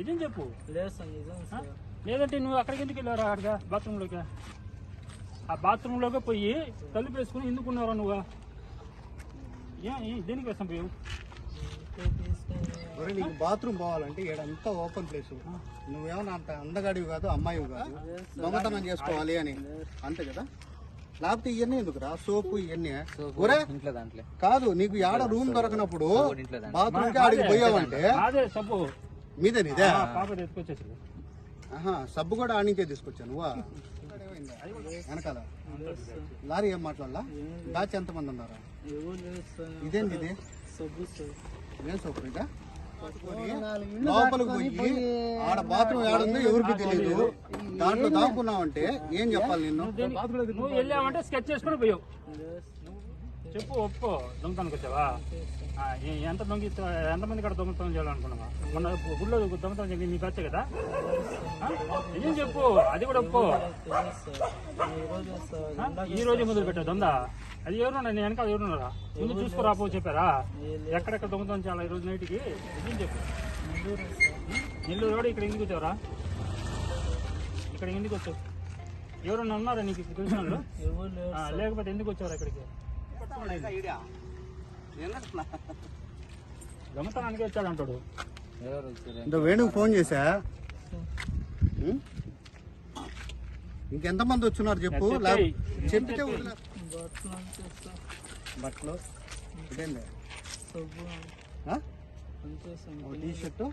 నిజం చెప్పు. లేదు సార్ నిజం ఆ? సార్ లేదంటే నువ్వు అక్కడికి ఎందుకు వెళ్ళారా అక్కడిగా బాత్రూంలోకి? ఆ బాత్రూంలోకి పోయి తలుపు వేసుకుని ఎందుకున్నారా నువ్వు? ఏ ఏ- దేనికి వేస్తాం పోయావు నీకు బాత్రూమ్ పోవాలంటే ఈడంతా ఓపెన్ ప్లేస్. నువ్వేమన్నా అంత అందగాడివి కాదు అమ్మాయివి కాదు. దొంగతనం చేసుకోవాలి అని. అంతే కదా? లేకపోతే ఇవన్నీ ఎందుకురా? సోపు ఇవన్నీ ఒరే ఇంట్లో దాంట్లో. కాదు నీకు యాడ రూమ్ దొరకనప్పుడు బాత్రూమ్కి ఆడికి పోయావంటే అదే సబ్బు మీదే నీదే ఆ, ఆహా సబ్బు కూడా ఆడించే తీసుకొచ్చాను. నువ్వా వెనకాల. లారీ ఏం మాట్లాడలా? బ్యాచ్ ఎంతమంది ఉన్నారా? ఇదేంది ఇది? సబ్బు ఏం సోపు ఇదా? లోపలికి పోయి ఆడ బాత్రూమ్ ఏడుందో ఎవరికి తెలియదు దాంట్లో దాక్కున్నావంటే ఏం చెప్పాలి నిన్ను? స్కెచ్ చేసుకుని పోయావు. చెప్పు ఒప్పుకో దొంగతనానికి వచ్చావా ఎంత దొంగ ఎంతమంది ఇక్కడ దొంగతనం చేయాలనుకున్నావా? మొన్న గుళ్ళో దొంగతనం చేసి నీ బచ్చే కదా? నిజం చెప్పు అది కూడా ఒప్పుకో సార్ ఈ రోజు మొదలు పెట్టా దొంగ. అది ఎవరున్నా నేను వెనకాల ఎవరున్నారా? ముందు చూసుకురాపో చెప్పారా? ఎక్కడెక్కడ దొంగతనం చేయాలి ఈ రోజు నైట్కి నిజం చెప్పు. నెల్లూరు రోడ్ ఇక్కడ ఎందుకు వచ్చావరా? ఇక్కడ ఎందుకు వచ్చావు? ఎవరన్నా ఉన్నారా నీకు? తెలిసిన లేకపోతే ఎందుకు వచ్చారు ఇక్కడికి? వచ్చాడు అంటాడు ఇంత వేణుకు ఫోన్ చేశా? ఇంకెంతమంది వచ్చున్నారు చెప్పు? వదిలే. బట్టలు? T shirt